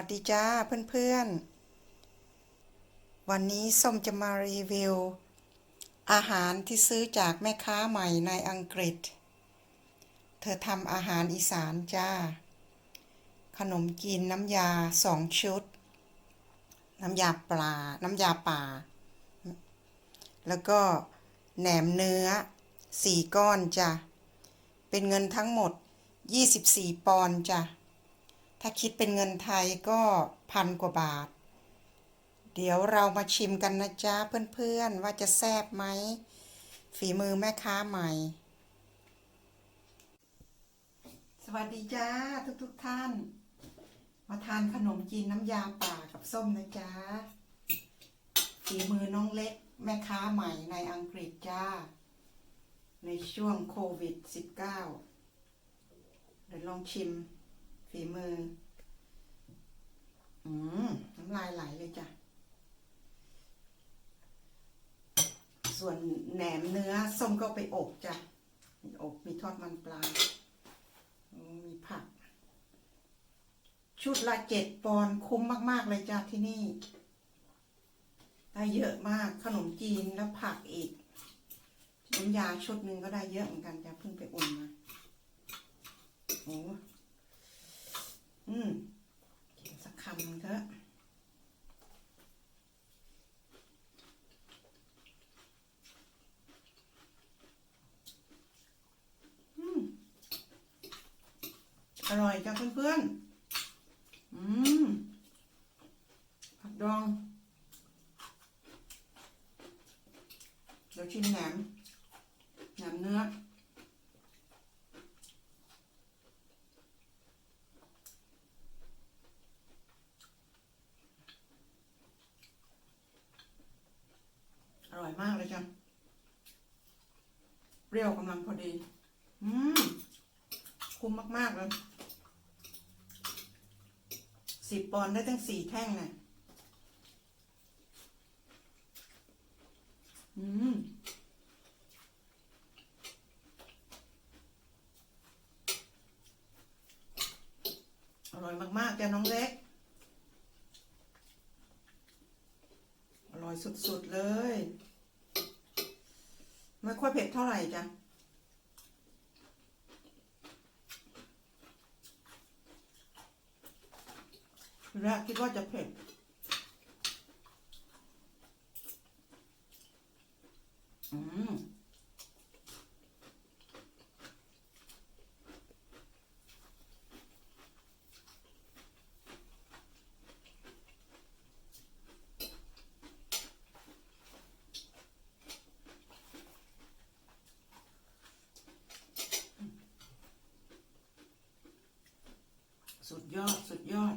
วัสดีจ้าเพื่อนๆ วันนี้ส้มจะมารีวิว อาหารที่ซื้อจากแม่ค้าใหม่ในอังกฤษ เธอทำอาหารอีสานจ้า ขนมจีนน้ำยาสองชุด น้ำยาปลา น้ำยาป่า แล้วก็แหนมเนื้อสี่ก้อนจ้ะ เป็นเงินทั้งหมด 24 ปอนด์จ้ะ ถ้าคิดเป็นเงินไทยก็พันกว่าบาท เดี๋ยวเรามาชิมกันนะจ๊ะเพื่อนๆว่าจะแซ่บไหม ฝีมือแม่ค้าใหม่ สวัสดีจ้าทุกๆทท่าน มาทานขนมจีนน้ำยาป่ากับส้มนะจ๊ะฝีมือน้องเล็กแม่ค้าใหม่ในอังกฤษจ้า ในช่วงโควิด -19 เดี๋ยวลองชิม ฝีมือ อืมน้ำลายไหลเลยจ้ะ ส่วนแหนมเนื้อส้มก็ไปอบจ้ะ มีอบมีทอดมันปลา มีผัก ชุดละเจ็ดปอนด์คุ้มมาก ๆ เลยจ้ะที่นี่ ได้เยอะมากขนมจีนแล้วผักอีกน้ำยาชุดหนึ่งก็ได้เยอะเหมือนกันจ้ะเพิ่งไปอุ่นมาโอ้ อืมกินสักคำนึ่งเถอะอืมอร่อยจ้ะเพื่อนๆ อืม ผักดอง เดี๋ยวชิมแหนมแหนมเนื้อ ร่อยมากเลยจ้ะเปรี้ยวกำลังพอดี อืม คุ้มมากๆเลยสิบปอนได้ตั้งสี่แท่งน่ะอืมอร่อยมากๆจ้ะน้องเล็ก อร่อยสุด ๆ เลย ไม่ค่อยเผ็ดเท่าไหร่จ้ะทีแรกคิดว่าจะเผ็ด อืม ยอด สุดยอด